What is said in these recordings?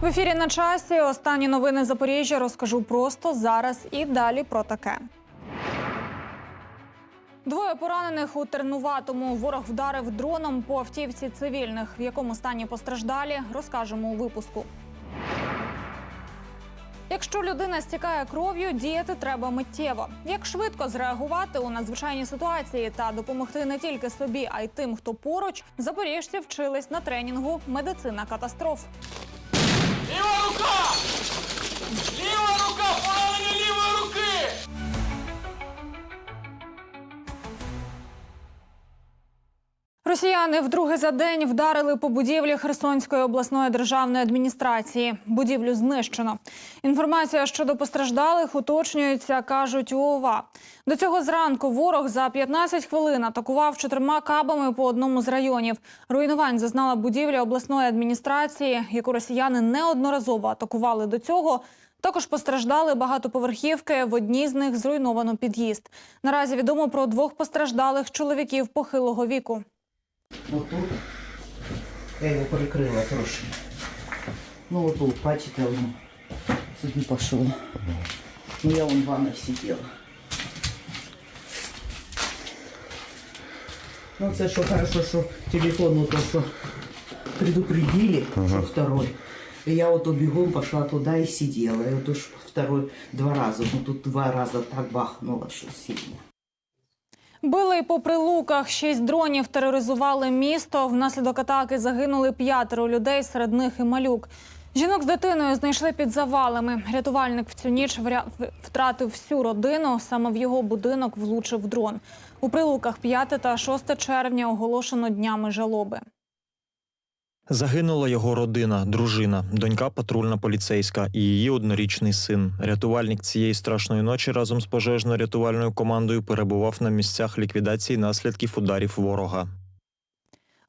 В ефірі на часі останні новини Запоріжжя розкажу просто зараз і далі про таке. Двоє поранених у Тернуватому. Ворог вдарив дроном по автівці цивільних. В якому стані постраждалі, розкажемо у випуску. Якщо людина стікає кров'ю, діяти треба миттєво. Як швидко зреагувати у надзвичайній ситуації та допомогти не тільки собі, а й тим, хто поруч, запоріжці вчились на тренінгу Медицина катастроф. 絵はか Росіяни вдруге за день вдарили по будівлі Херсонської обласної державної адміністрації. Будівлю знищено. Інформація щодо постраждалих уточнюється, кажуть у ОВА. До цього зранку ворог за 15 хвилин атакував чотирма кабами по одному з районів. Руйнувань зазнала будівля обласної адміністрації, яку росіяни неодноразово атакували до цього. Також постраждали багатоповерхівки. В одній з них зруйновано під'їзд. Наразі відомо про двох постраждалих чоловіків похилого віку. Вот тут. Я его прикрыла трошки. Ну вот тут, бачите, воно сюди пошло. Ну я вон в ванной сидела. Ну це що хорошо, що телефон ну, то, що предупредили, що второй. И я вот бегом пошла туда и сидела. И вот уж второй два раза. Ну тут два раза так бахнуло, что сильно. Били по прилуках. Шість дронів тероризували місто. Внаслідок атаки загинули п'ятеро людей, серед них і малюк. Жінок з дитиною знайшли під завалами. Рятувальник в цю ніч втратив всю родину. Саме в його будинок влучив дрон. У прилуках 5 та 6 червня оголошено днями жалоби. Загинула його родина, дружина, донька патрульна поліцейська і її однорічний син. Рятувальник цієї страшної ночі разом з пожежно-рятувальною командою перебував на місцях ліквідації наслідків ударів ворога.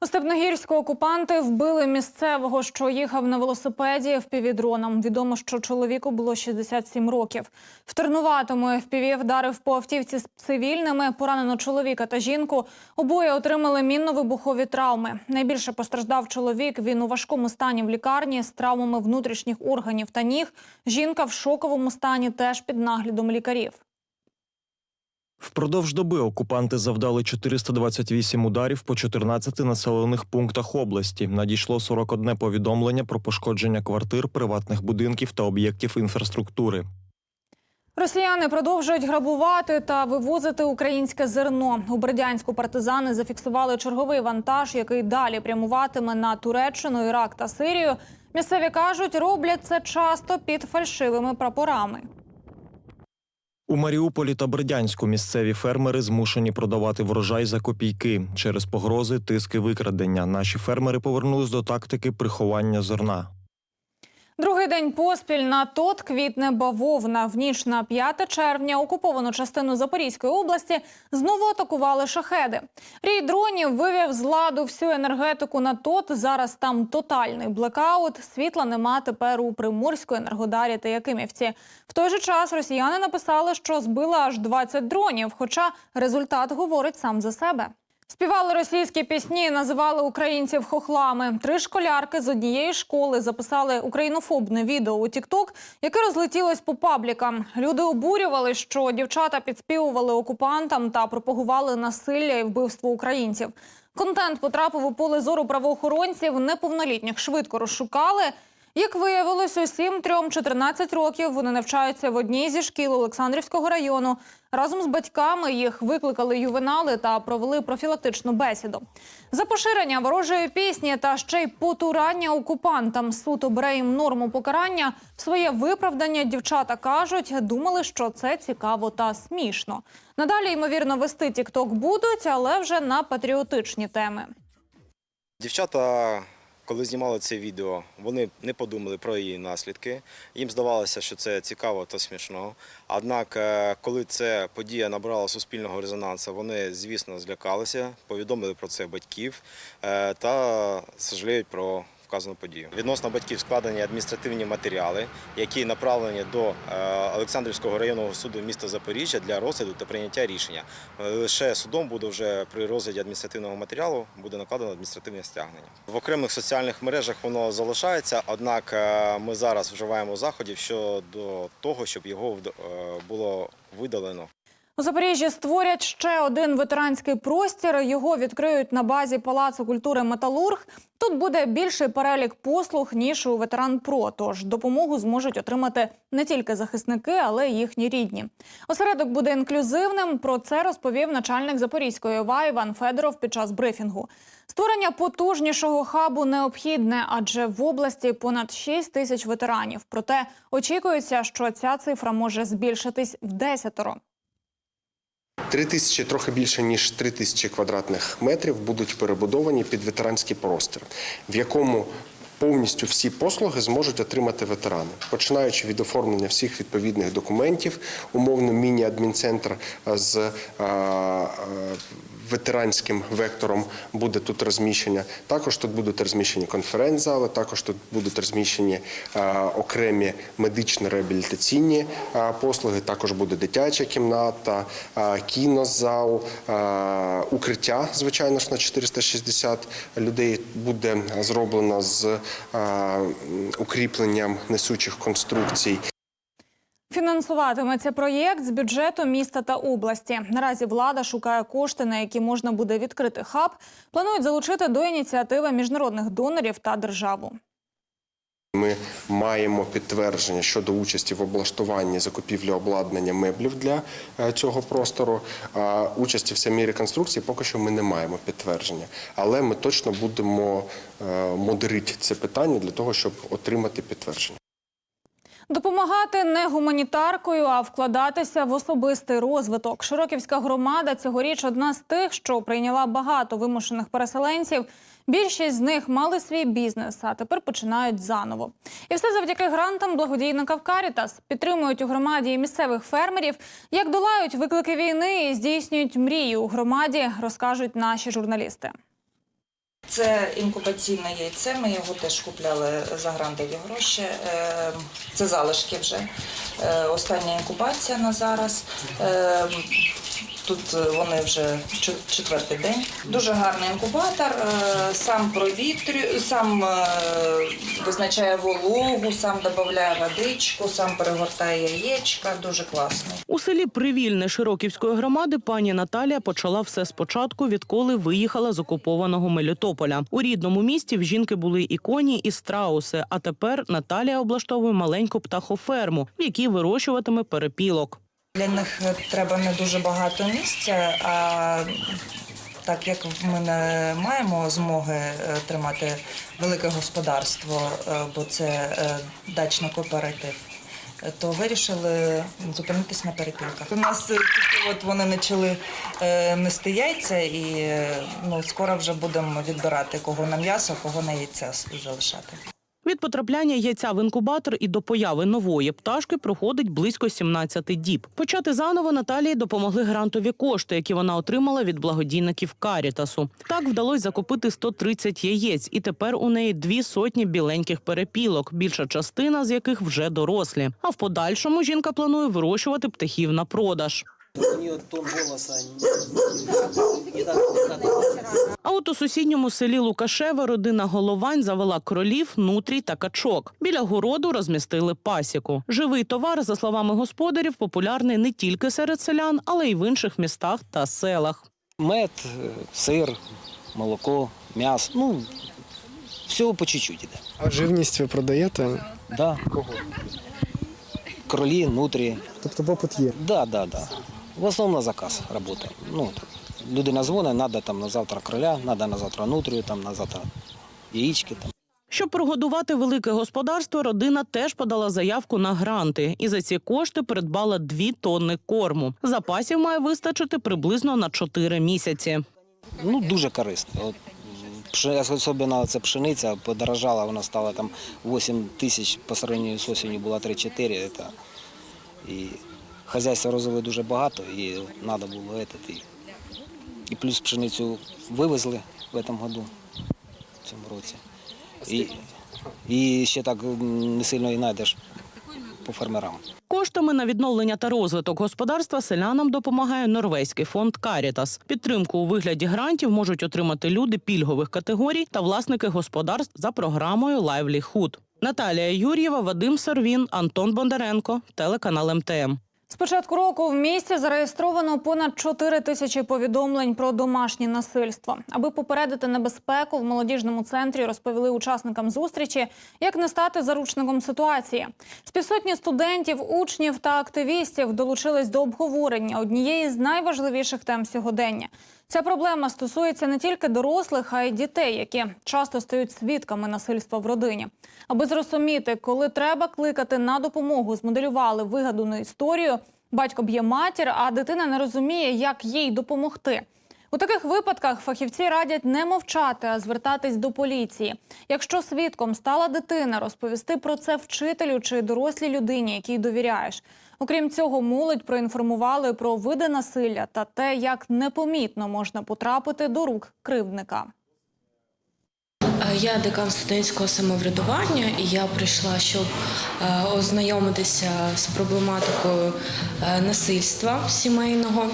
У Степногірську окупанти вбили місцевого, що їхав на велосипеді впівдроном. Відомо, що чоловіку було 67 років. В Тернуватому ФПВ вдарив по автівці з цивільними. Поранено чоловіка та жінку. Обоє отримали мінно-вибухові травми. Найбільше постраждав чоловік. Він у важкому стані в лікарні з травмами внутрішніх органів та ніг. Жінка в шоковому стані теж під наглядом лікарів. Впродовж доби окупанти завдали 428 ударів по 14 населених пунктах області. Надійшло 41 повідомлення про пошкодження квартир, приватних будинків та об'єктів інфраструктури. Росіяни продовжують грабувати та вивозити українське зерно. У Бердянську партизани зафіксували черговий вантаж, який далі прямуватиме на Туреччину, Ірак та Сирію. Місцеві кажуть, роблять це часто під фальшивими прапорами. У Маріуполі та Бердянську місцеві фермери змушені продавати врожай за копійки через погрози, тиски, викрадення. Наші фермери повернулись до тактики приховання зерна. Другий день поспіль на тот квітне бавовна. В ніч на 5 червня окуповану частину Запорізької області знову атакували шахеди. Рій дронів вивів з ладу всю енергетику на тот. Зараз там тотальний блекаут. Світла нема тепер у Приморську, Енергодарі та Якимівці. В той же час росіяни написали, що збили аж 20 дронів. Хоча результат говорить сам за себе. Співали російські пісні, називали українців хохлами. Три школярки з однієї школи записали українофобне відео у Тікток, яке розлетілось по паблікам. Люди обурювали, що дівчата підспівували окупантам та пропагували насилля і вбивство українців. Контент потрапив у поле зору правоохоронців. Неповнолітніх швидко розшукали. Як виявилось, усім трьом 14 років вони навчаються в одній зі шкіл Олександрівського району. Разом з батьками їх викликали ювенали та провели профілактичну бесіду. За поширення ворожої пісні та ще й потурання окупантам суд обере норму покарання. Своє виправдання дівчата кажуть, думали, що це цікаво та смішно. Надалі ймовірно вести тікток будуть, але вже на патріотичні теми. Дівчата, коли знімали це відео, вони не подумали про її наслідки. Їм здавалося, що це цікаво та смішно. Однак, е, коли ця подія набрала суспільного резонансу, вони, звісно, злякалися, повідомили про це батьків е, та сожаліють про вказану подію. Відносно батьків складені адміністративні матеріали, які направлені до е, Олександрівського районного суду міста Запоріжжя для розгляду та прийняття рішення. Е, Лише судом буде вже при розгляді адміністративного матеріалу буде накладено адміністративне стягнення. В окремих соціальних мережах воно залишається, однак е, ми зараз вживаємо заходів щодо того, щоб його було видалено. У Запоріжжі створять ще один ветеранський простір. Його відкриють на базі Палацу культури Металург. Тут буде більший перелік послуг ніж у ветеран ПРО. Тож допомогу зможуть отримати не тільки захисники, але й їхні рідні. Осередок буде інклюзивним. Про це розповів начальник Запорізької ОВА Іван Федоров під час брифінгу. Створення потужнішого хабу необхідне, адже в області понад 6 тисяч ветеранів. Проте очікується, що ця цифра може збільшитись в десятеро. Три тисячі, трохи більше ніж три тисячі квадратних метрів будуть перебудовані під ветеранський простір, в якому повністю всі послуги зможуть отримати ветерани, починаючи від оформлення всіх відповідних документів, умовно міні-адмінцентр з ветеранським вектором буде тут розміщення. Також тут будуть розміщені конференц-зали, також тут будуть розміщені е, окремі медично-реабілітаційні е, послуги. Також буде дитяча кімната, е, кінозал, укриття, звичайно ж, на 460 людей буде зроблено з укріпленням несучих конструкцій. Фінансуватиметься проєкт з бюджету міста та області. Наразі влада шукає кошти, на які можна буде відкрити хаб. Планують залучити до ініціативи міжнародних донорів та державу. Ми маємо підтвердження щодо участі в облаштуванні закупівлі обладнання меблів для е, цього простору. А участі в самій реконструкції поки що ми не маємо підтвердження, але ми точно будемо е, модерити це питання для того, щоб отримати підтвердження. Допомагати не гуманітаркою, а вкладатися в особистий розвиток. Широківська громада цьогоріч одна з тих, що прийняла багато вимушених переселенців. Більшість з них мали свій бізнес, а тепер починають заново. І все завдяки грантам благодійника в Карітас підтримують у громаді і місцевих фермерів. Як долають виклики війни і здійснюють мрії у громаді, розкажуть наші журналісти. Це інкубаційне яйце. Ми його теж купляли за грандові гроші. Е, Це залишки вже. Е, Остання інкубація на зараз. Е, Тут вони вже четвертий день. Дуже гарний інкубатор. е, Сам провітрює, сам е, визначає вологу, сам додає водичку, сам перегортає яєчка. Дуже класний. У селі Привільне Широківської громади пані Наталія почала все спочатку, відколи виїхала з окупованого Мелітополя. У рідному місті в жінки були і коні, і страуси. А тепер Наталія облаштовує маленьку птахоферму, в якій вирощуватиме перепілок. Для них е, треба не дуже багато місця, а так як ми не маємо змоги е, тримати велике господарство, е, бо це дачний кооператив, то вирішили зупинитись на перепілках. У нас от вони почали нести яйця, і ну, скоро вже будемо відбирати кого на м'ясо, кого на яйця залишати. Від потрапляння яйця в інкубатор і до появи нової пташки проходить близько 17 діб. Почати заново Наталії допомогли грантові кошти, які вона отримала від благодійників Карітасу. Так вдалося закупити 130 яєць, і тепер у неї дві сотні біленьких перепілок, більша частина з яких вже дорослі. А в подальшому жінка планує вирощувати птахів на продаж. У нее тон голоса не, не, так- А от у сусідньому селі Лукашева родина Головань завела кролів, нутрій та качок. Біля городу розмістили пасіку. Живий товар, за словами господарів, популярний не тільки серед селян, але й в інших містах та селах. мед, э, сир, молоко, м'ясо. Ну, всього по чуть-чуть іде. А живність ви продаєте? Да. Кролі, нутрі. Тобто попит є. Да, да, да. В основному на заказ робота. Ну. Людина дзвонить, треба там на завтра кроля, треба на завтра нутрію, там на завтра яєчки. Там. Щоб прогодувати велике господарство, родина теж подала заявку на гранти і за ці кошти придбала дві тонни корму. Запасів має вистачити приблизно на 4 місяці. Ну, дуже корисно. От, Особливо це пшениця подорожала, вона стала там 8 тисяч по сравнению з осінню була 3-4. Это, і хазяйства розвили дуже багато, і треба було этот, і, плюс пшеницю вивезли в этом году, в цьому році. І, і ще так не сильно і знайдеш по фермерам. Коштами на відновлення та розвиток господарства селянам допомагає норвезький фонд Карітас. Підтримку у вигляді грантів можуть отримати люди пільгових категорій та власники господарств за програмою Livelihood. Наталія Юр'єва, Вадим Сорвін, Антон Бондаренко, телеканал МТМ. З початку року в місті зареєстровано понад 4 тисячі повідомлень про домашнє насильство. Аби попередити небезпеку, в молодіжному центрі розповіли учасникам зустрічі, як не стати заручником ситуації. З півсотні студентів, учнів та активістів долучились до обговорення однієї з найважливіших тем сьогодення. Ця проблема стосується не тільки дорослих, а й дітей, які часто стають свідками насильства в родині. Аби зрозуміти, коли треба кликати на допомогу, змоделювали вигадану історію. Батько б'є матір, а дитина не розуміє, як їй допомогти. У таких випадках фахівці радять не мовчати, а звертатись до поліції. Якщо свідком стала дитина, розповісти про це вчителю чи дорослій людині, якій довіряєш. Окрім цього, молодь проінформували про види насилля та те, як непомітно можна потрапити до рук кривдника. Е, Я декан студентського самоврядування, і я прийшла, щоб е, ознайомитися з проблематикою е, насильства сімейного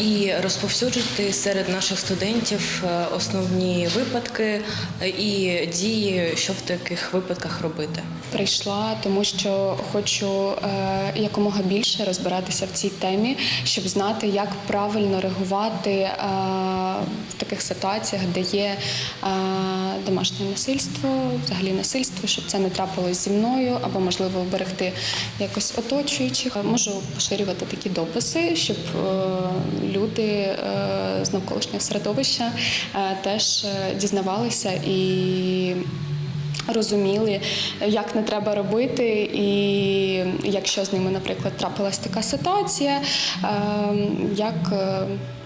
і розповсюджувати серед наших студентів е, основні випадки е, і дії, що в таких випадках робити. Прийшла, тому що хочу е, якомога більше розбиратися в цій темі, щоб знати, як правильно реагувати е, в таких ситуаціях, де є е, домашнє насильство, взагалі насильство, щоб це не трапилось зі мною, або можливо вберегти якось оточуючих. Можу поширювати такі дописи, щоб е, люди е, з навколишнього середовища е, теж е, дізнавалися і розуміли, як не треба робити, і якщо з ними, наприклад, трапилась така ситуація, як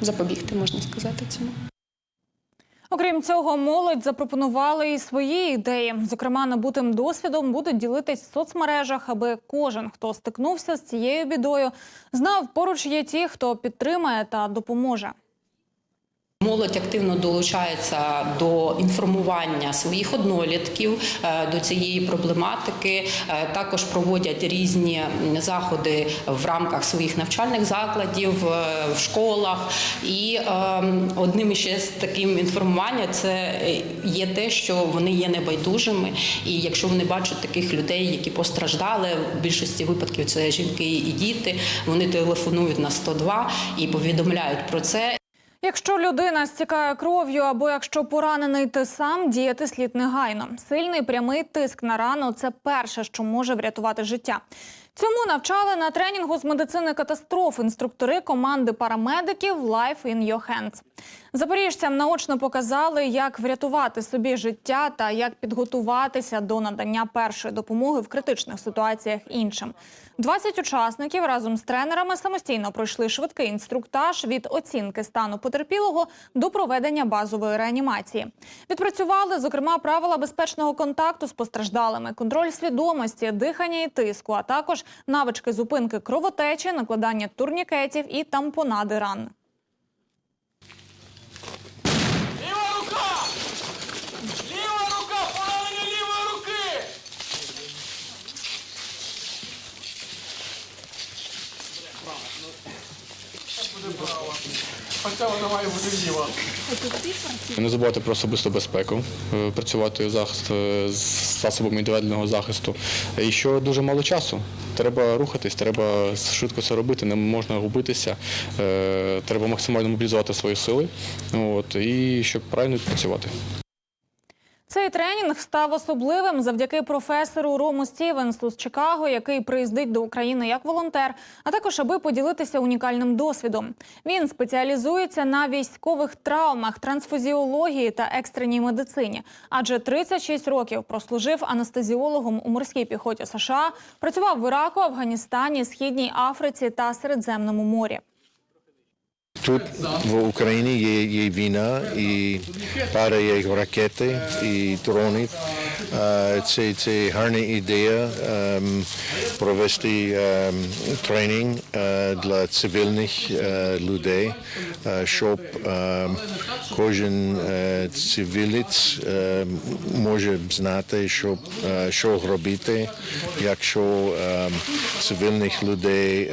запобігти, можна сказати, цьому. Окрім цього, молодь запропонували і свої ідеї. Зокрема, набутим досвідом будуть ділитись в соцмережах, аби кожен, хто стикнувся з цією бідою, знав, поруч є ті, хто підтримає та допоможе. Молодь активно долучається до інформування своїх однолітків е, до цієї проблематики. Е, Також проводять різні заходи в рамках своїх навчальних закладів е, в школах. І одним ще з таким інформування це є те, що вони є небайдужими. І якщо вони бачать таких людей, які постраждали, в більшості випадків це жінки і діти, вони телефонують на 102 і повідомляють про це. Якщо людина стікає кров'ю або якщо поранений ти сам, діяти слід негайно. Сильний прямий тиск на рану це перше, що може врятувати життя. Цьому навчали на тренінгу з медицини катастроф інструктори команди парамедиків Life in Your Hands. Запоріжцям наочно показали, як врятувати собі життя та як підготуватися до надання першої допомоги в критичних ситуаціях іншим. 20 учасників разом з тренерами самостійно пройшли швидкий інструктаж від оцінки стану потерпілого до проведення базової реанімації. Відпрацювали, зокрема, правила безпечного контакту з постраждалими, контроль свідомості, дихання і тиску, а також навички зупинки кровотечі, накладання турнікетів і тампонади ран. Хоча вона має бути діва. Не забувати про особисту безпеку, е, працювати захист е, з засобами індивідуального захисту. І що дуже мало часу. Треба рухатись, треба швидко це робити, не можна губитися. Е, Треба максимально мобілізувати свої сили, от, і щоб правильно працювати. Цей тренінг став особливим завдяки професору Рому Стівенсу з Чикаго, який приїздить до України як волонтер, а також аби поділитися унікальним досвідом. Він спеціалізується на військових травмах, трансфузіології та екстреній медицині. Адже 36 років прослужив анестезіологом у морській піхоті США, працював в Іраку, Афганістані, Східній Африці та Середземному морі. Тут в Україні є, є війна і падає ракети і дронів. Е, Це, це гарна ідея ем, провести ем, тренінг е, для цивільних е, людей, е, щоб ем, кожен цивілець може знати, що, що робити, якщо цивільних людей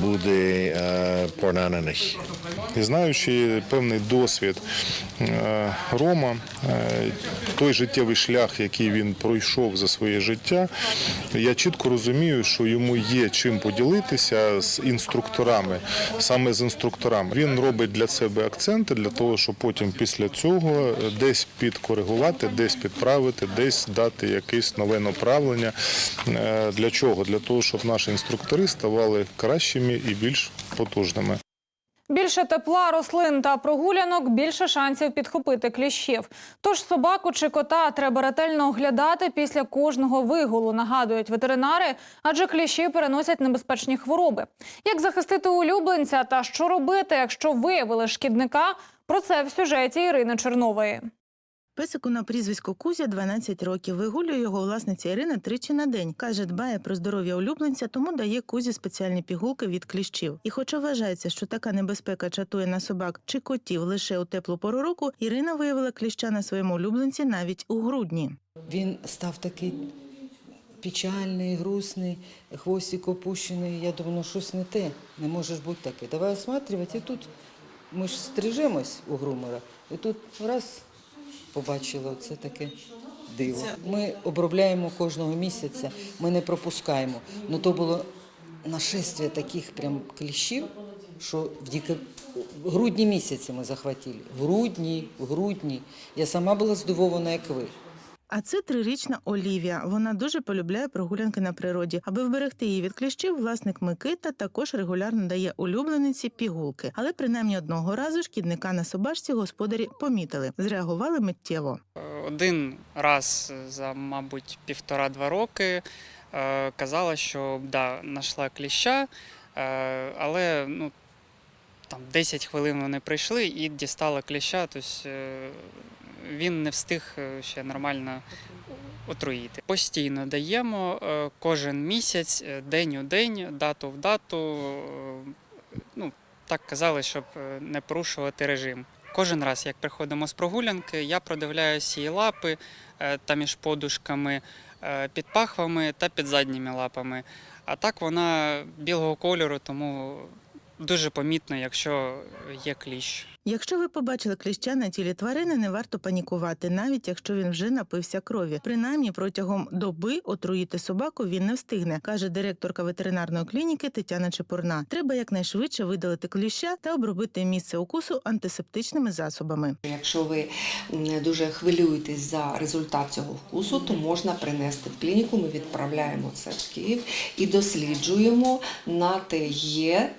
буде е, поранених. І знаючи певний досвід е, Рома, е, той життєвий шлях, який він пройшов за своє життя, я чітко розумію, що йому є чим поділитися з інструкторами, саме з інструкторами. Він робить для себе акценти для того, щоб потім після цього десь підкоригувати, десь підправити, десь дати якесь нове направлення. Е, Для чого? Для того, щоб наші інструктори ставали кращими і більш потужними. Більше тепла, рослин та прогулянок, більше шансів підхопити кліщів. Тож собаку чи кота треба ретельно оглядати після кожного вигулу, нагадують ветеринари, адже кліщі переносять небезпечні хвороби. Як захистити улюбленця та що робити, якщо виявили шкідника? Про це в сюжеті Ірини Чернової. Песику на прізвисько Кузя 12 років. Вигулює його власниця Ірина тричі на день. Каже, дбає про здоров'я улюбленця, тому дає Кузі спеціальні пігулки від кліщів. І хоча вважається, що така небезпека чатує на собак чи котів лише у теплу пору року, Ірина виявила кліща на своєму улюбленці навіть у грудні. Він став такий печальний, грустний, хвостик опущений. Я думаю, ну щось не те, не може ж бути таке. Давай осматривати. І тут ми ж стрижемось у грумера. І тут раз побачила це таке диво. Ми обробляємо кожного місяця, ми не пропускаємо. Ну то було нашестя таких прям кліщів, що в діка... в грудні місяці ми захватили. В грудні, в грудні. Я сама була здивована, як ви. А це трирічна Олівія. Вона дуже полюбляє прогулянки на природі. Аби вберегти її від кліщів, власник Микита також регулярно дає улюблениці пігулки. Але принаймні одного разу шкідника на собачці господарі помітили, зреагували миттєво. Один раз за, мабуть, півтора-два роки е, казала, що да, знайшла кліща, е, але ну, там 10 хвилин вони прийшли і дістала кліща, тобто е, він не встиг е, ще нормально отруїти. Постійно даємо е, кожен місяць, е, день у день, дату в дату. Ну, так казали, щоб не порушувати режим. Кожен раз, як приходимо з прогулянки, я продивляюся її лапи та між подушками, під пахвами та під задніми лапами. А так вона білого кольору, тому дуже помітно, якщо є кліщ. Якщо ви побачили кліща на тілі тварини, не варто панікувати, навіть якщо він вже напився крові. Принаймні протягом доби отруїти собаку він не встигне, каже директорка ветеринарної клініки Тетяна Чепурна. Треба якнайшвидше видалити кліща та обробити місце укусу антисептичними засобами. Якщо ви дуже хвилюєтесь за результат цього вкусу, то можна принести в клініку. Ми відправляємо це в Київ і досліджуємо на те, є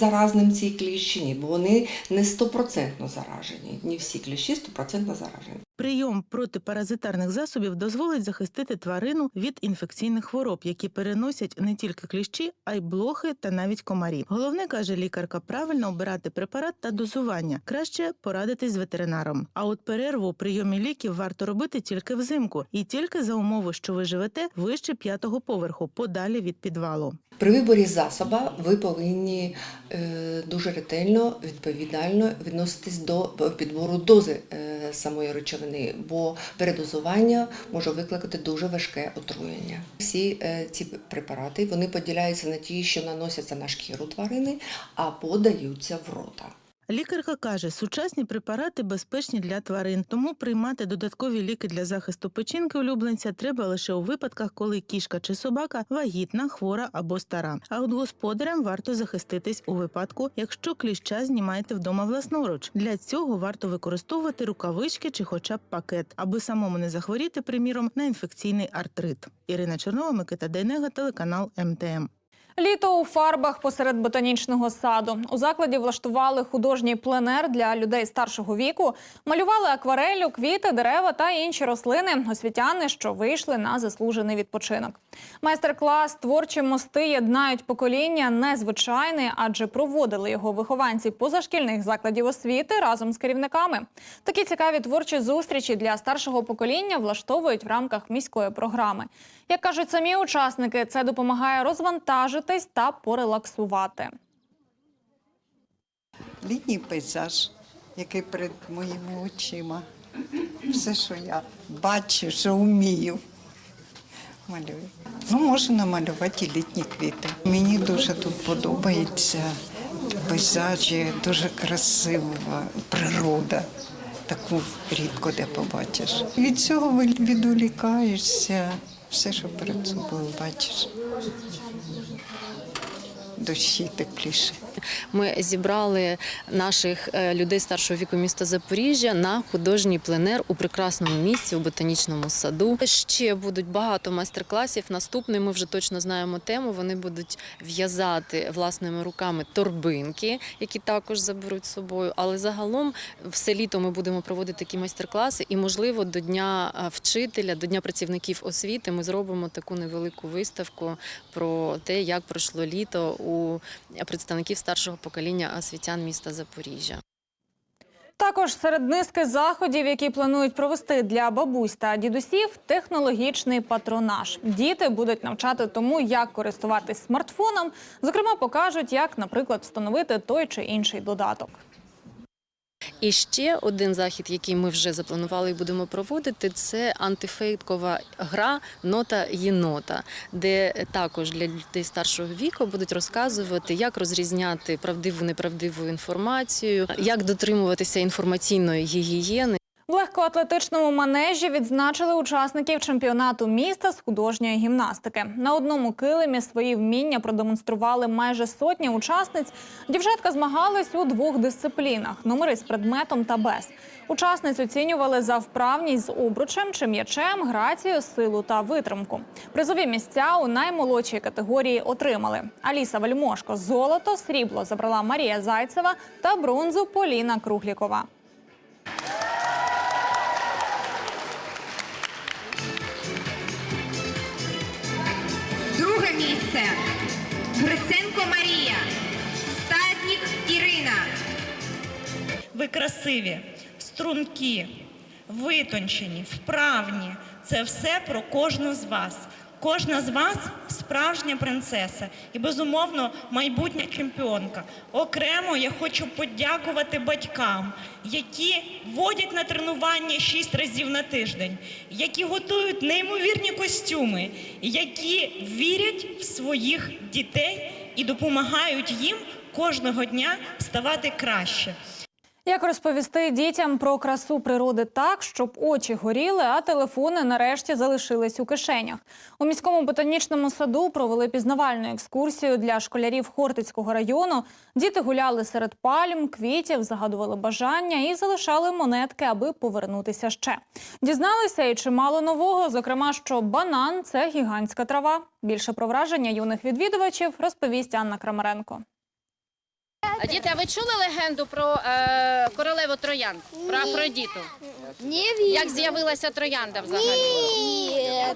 заразним ці кліщі, ні, бо вони не стопроцентно заражені. Не всі кліщі стопроцентно заражені. Прийом протипаразитарних засобів дозволить захистити тварину від інфекційних хвороб, які переносять не тільки кліщі, а й блохи та навіть комарі. Головне каже лікарка, правильно обирати препарат та дозування. Краще порадитись з ветеринаром. А от перерву у прийомі ліків варто робити тільки взимку, і тільки за умови, що ви живете вище п'ятого поверху, подалі від підвалу. При виборі засоба ви повинні е, дуже ретельно, відповідально відноситись до підбору дози е, самої речовини, бо передозування може викликати дуже важке отруєння. Всі е, ці препарати вони поділяються на ті, що наносяться на шкіру тварини, а подаються в рота. Лікарка каже, сучасні препарати безпечні для тварин, тому приймати додаткові ліки для захисту печінки улюбленця треба лише у випадках, коли кішка чи собака вагітна, хвора або стара. А от господарям варто захиститись у випадку, якщо кліща знімаєте вдома власноруч. Для цього варто використовувати рукавички чи, хоча б пакет, аби самому не захворіти, приміром, на інфекційний артрит. Ірина Чернова, Микита Дейнега, телеканал МТМ. Літо у фарбах посеред ботанічного саду. У закладі влаштували художній пленер для людей старшого віку, малювали аквареллю, квіти, дерева та інші рослини. Освітяни, що вийшли на заслужений відпочинок. Майстер-клас Творчі мости єднають покоління незвичайний, адже проводили його вихованці позашкільних закладів освіти разом з керівниками. Такі цікаві творчі зустрічі для старшого покоління влаштовують в рамках міської програми. Як кажуть самі учасники, це допомагає розвантажитись та порелаксувати. літній пейзаж, який перед моїми очима. Все, що я бачу, що вмію. Малюю. Ну, можу намалювати літні квіти. Мені дуже тут подобається пейзажі, дуже красива природа. Таку рідко де побачиш. Від цього відволікаєшся, все, що перед собою бачиш. Дощі тепліше. Ми зібрали наших е, людей старшого віку міста Запоріжжя на художній пленер у прекрасному місці у ботанічному саду. Ще будуть багато майстер-класів. Наступний ми вже точно знаємо тему. Вони будуть в'язати власними руками торбинки, які також заберуть з собою. Але загалом все літо ми будемо проводити такі майстер-класи, і можливо до дня е, вчителя, до дня працівників освіти ми зробимо таку невелику виставку про те, як пройшло літо у представників старшого покоління освітян міста Запоріжжя. Також серед низки заходів, які планують провести для бабусь та дідусів, технологічний патронаж. Діти будуть навчати тому, як користуватись смартфоном. Зокрема, покажуть, як, наприклад, встановити той чи інший додаток. І ще один захід, який ми вже запланували і будемо проводити, це антифейкова гра Нота єнота, де також для людей старшого віку будуть розказувати, як розрізняти правдиву неправдиву інформацію, як дотримуватися інформаційної гігієни. В легкоатлетичному манежі відзначили учасників чемпіонату міста з художньої гімнастики. На одному килимі свої вміння продемонстрували майже сотня учасниць. Дівчатка змагались у двох дисциплінах: номери з предметом та без. Учасниць оцінювали за вправність з обручем чи м'ячем, грацію, силу та витримку. Призові місця у наймолодшій категорії отримали. Аліса Вельмошко золото, срібло забрала Марія Зайцева та бронзу Поліна Круглікова. Друге місце. Гриценко Марія. Стаднік Ірина. Ви красиві, стрункі, витончені, вправні. Це все про кожну з вас. Кожна з вас справжня принцеса і, безумовно, майбутня чемпіонка. Окремо я хочу подякувати батькам, які водять на тренування шість разів на тиждень, які готують неймовірні костюми, які вірять в своїх дітей і допомагають їм кожного дня ставати краще. Як розповісти дітям про красу природи так, щоб очі горіли, а телефони нарешті залишились у кишенях? У міському ботанічному саду провели пізнавальну екскурсію для школярів Хортицького району. Діти гуляли серед пальм, квітів, загадували бажання і залишали монетки, аби повернутися ще. Дізналися і чимало нового, зокрема, що банан це гігантська трава. Більше про враження юних відвідувачів розповість Анна Крамаренко. А діти, а ви чули легенду про е, королеву Троян? Про Афродіту? Ні, Як з'явилася троянда взагалі? Ні.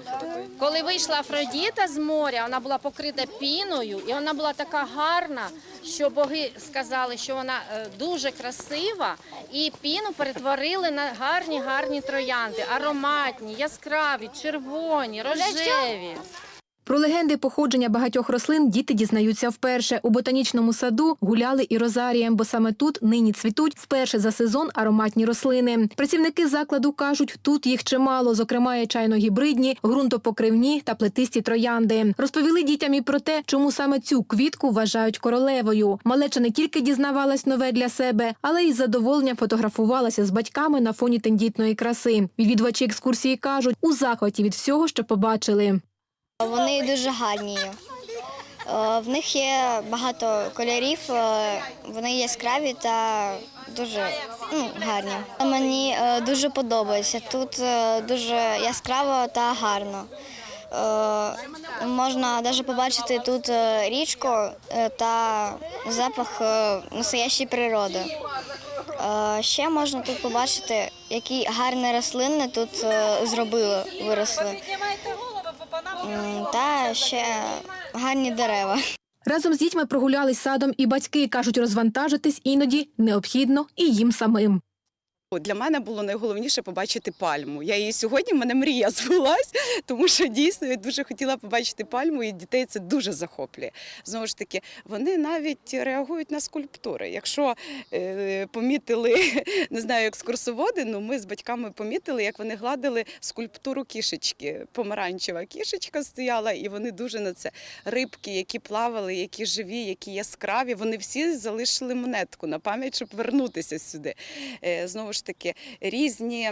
Коли вийшла Афродіта з моря, вона була покрита піною, і вона була така гарна, що боги сказали, що вона е, дуже красива, і піну перетворили на гарні гарні троянди, ароматні, яскраві, червоні, рожеві. Про легенди походження багатьох рослин діти дізнаються вперше. У ботанічному саду гуляли і розарієм, бо саме тут нині цвітуть вперше за сезон ароматні рослини. Працівники закладу кажуть, тут їх чимало, зокрема і чайно-гібридні, ґрунтопокривні та плетисті троянди. Розповіли дітям і про те, чому саме цю квітку вважають королевою. Малеча не тільки дізнавалась нове для себе, але й з задоволенням фотографувалася з батьками на фоні тендітної краси. Відвідувачі екскурсії кажуть, у захваті від всього, що побачили. Вони дуже гарні. Е, В них є багато кольорів, е, вони яскраві та дуже ну, гарні. Мені е, дуже подобається. Тут дуже яскраво та гарно. Можна навіть побачити тут річку та запах настоящої природи. Ще можна тут побачити, які гарні рослини тут зробили, виросли. Та ще гарні дерева. Разом з дітьми прогулялись садом і батьки кажуть, розвантажитись іноді необхідно і їм самим. Для мене було найголовніше побачити пальму. Я її сьогодні в мене мрія збулась, тому що дійсно я дуже хотіла побачити пальму, і дітей це дуже захоплює. Знову ж таки, вони навіть реагують на скульптури. Якщо е, помітили, не знаю, екскурсоводи, ну ми з батьками помітили, як вони гладили скульптуру кішечки. Помаранчева кішечка стояла, і вони дуже на це. Рибки, які плавали, які живі, які яскраві, вони всі залишили монетку на пам'ять, щоб вернутися сюди. Е, Знову ж таки, різні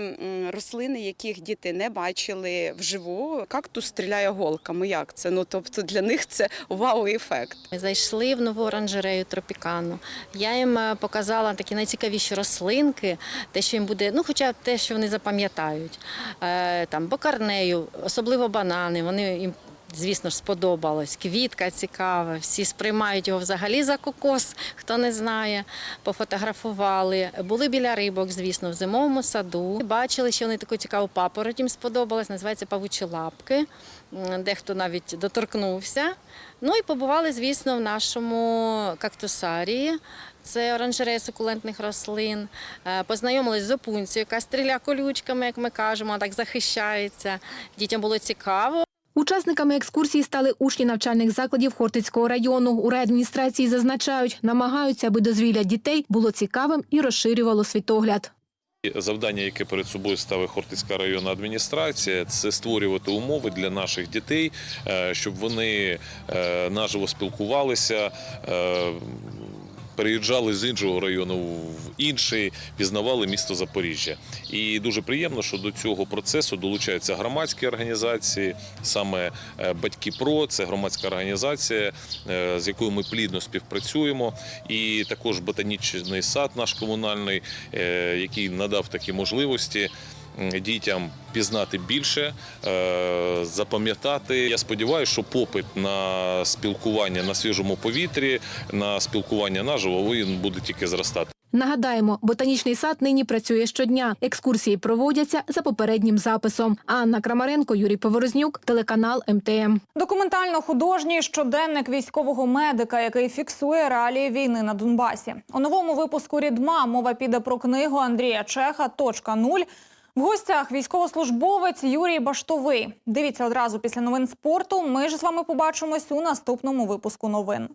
рослини, яких діти не бачили вживу. Кактус стріляє голками. Як це? Ну тобто для них це вау-ефект. Ми зайшли в нову оранжерею тропікану. Я їм е, показала такі найцікавіші рослинки, те, що їм буде, ну хоча те, що вони запам'ятають. Е, там бокарнею, особливо банани. Вони їм. Звісно ж, сподобалось. Квітка цікава, всі сприймають його взагалі за кокос, хто не знає. Пофотографували. Були біля рибок, звісно, в зимовому саду. Бачили, що вони таку цікаву папороть їм сподобалась, називається павучі лапки. Дехто навіть доторкнувся. Ну і побували, звісно, в нашому кактусарії. Це оранжерея сукулентних рослин. Е, Познайомились з опунцією, яка стріля колючками, як ми кажемо, так захищається. Дітям було цікаво. Учасниками екскурсії стали учні навчальних закладів Хортицького району. У райадміністрації зазначають, намагаються, аби дозвілля дітей було цікавим і розширювало світогляд. Завдання, яке перед собою ставить Хортицька районна адміністрація, це створювати умови для наших дітей, е, щоб вони е, наживо спілкувалися. Переїжджали з іншого району в інший, пізнавали місто Запоріжжя. І дуже приємно, що до цього процесу долучаються громадські організації, саме е, Батьки Про це громадська організація, е, з якою ми плідно співпрацюємо. І також ботанічний сад наш комунальний, е, який надав такі можливості. Дітям пізнати більше, е, запам'ятати. Я сподіваюся, що попит на спілкування на свіжому повітрі, на спілкування наживо він буде тільки зростати. Нагадаємо, ботанічний сад нині працює щодня. Екскурсії проводяться за попереднім записом. Анна Крамаренко, Юрій Поворознюк, телеканал МТМ. Документально-художній щоденник військового медика, який фіксує реалії війни на Донбасі. У новому випуску Рідма мова піде про книгу Андрія Чеха «Точка нуль». В гостях військовослужбовець Юрій Баштовий. Дивіться одразу після новин спорту. Ми ж з вами побачимось у наступному випуску новин.